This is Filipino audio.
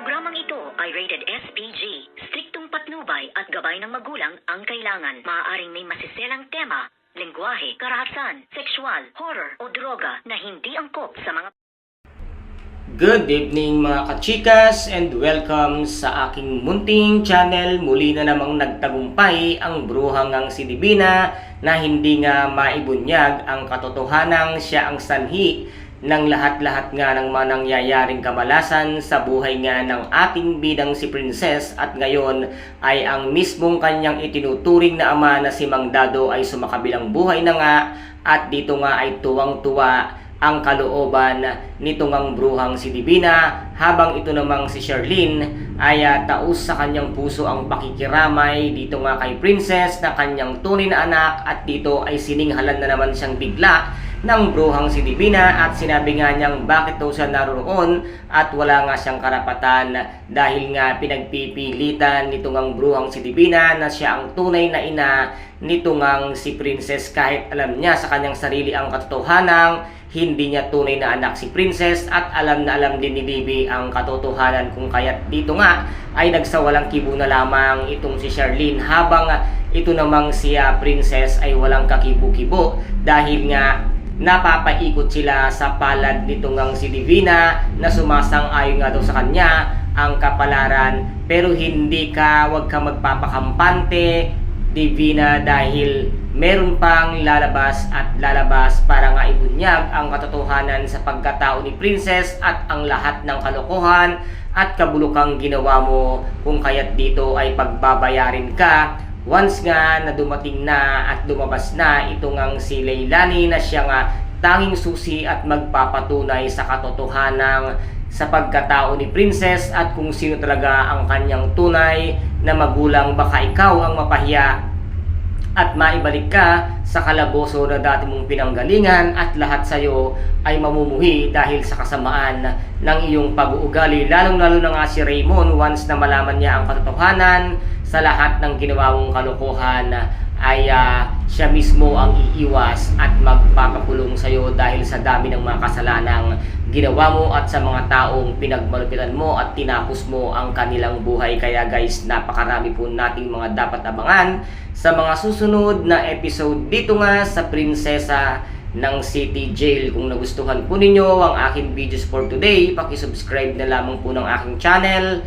Programang ito ay rated SPG. Striktong patnubay at gabay ng magulang ang kailangan. Maaaring may masiselang tema, lengguwahe, karahasan, sexual, horror o droga na hindi angkop sa mga Good evening mga kachikas and welcome sa aking munting channel. Muli na namang nagtagumpay ang bruhang ang si Divina na hindi nga maibunyag ang katotohanang siya ang sanhi ng lahat-lahat nga ng mga nangyayaring kamalasan sa buhay nga ng ating bidang si Princess at ngayon ay ang mismong kanyang itinuturing na ama na si Mang Dado ay sumakabilang buhay na nga at dito nga ay tuwang-tuwa ang kalooban nitong ang bruhang si Divina habang ito namang si Sherlyn ay ah, taos sa kanyang puso ang pakikiramay dito nga kay Princess na kanyang tunay na anak at dito ay sininghalan na naman siyang bigla ng bruhang si Divina at sinabi nga niyang bakit daw siya naroon at wala nga siyang karapatan? Dahil nga pinagpipilitan nitong ang bruhang si Divina na siya ang tunay na ina nitong ang si Princess. Kahit alam niya sa kanyang sarili ang katotohanan hindi niya tunay na anak si Princess at alam na alam din ni Bibi ang katotohanan kung kaya't dito nga ay nagsawalang kibo na lamang itong si Charlene. Habang ito namang si Princess ay walang kakibo-kibo dahil nga napapaikot sila sa palad nitong ang si Divina na sumasang-ayon nga daw sa kanya ang kapalaran. Pero hindi ka wag ka magpapakampante Divina dahil meron pang lalabas at lalabas para nga ibunyag ang katotohanan sa pagkatao ni Princess at ang lahat ng kalokohan at kabulukang ginawa mo. Kung kaya't dito ay pagbabayarin ka once nga na dumating na at lumabas na itong ang si Leilani na siya nga tanging susi at magpapatunay sa katotohanan sa pagkatao ni Princess at kung sino talaga ang kanyang tunay na magulang. Baka ikaw ang mapahiya at maibalik ka sa kalaboso na dati mong pinanggalingan at lahat sa iyo ay mamumuhi dahil sa kasamaan ng iyong pag-uugali. Lalong lalo na nga si Raymond once na malaman niya ang katotohanan sa lahat ng ginawa mong kalokohan ay ah, siya mismo ang iiwas at magpapakulong sa iyo dahil sa dami ng mga kasalanang ginawa mo at sa mga taong pinagmalupitan mo at tinapos mo ang kanilang buhay. Kaya guys, napakarami po nating mga dapat abangan sa mga susunod na episode dito nga sa Prinsesa ng City Jail. Kung nagustuhan po ninyo ang aking videos for today, paki-subscribe na lamang po ng aking channel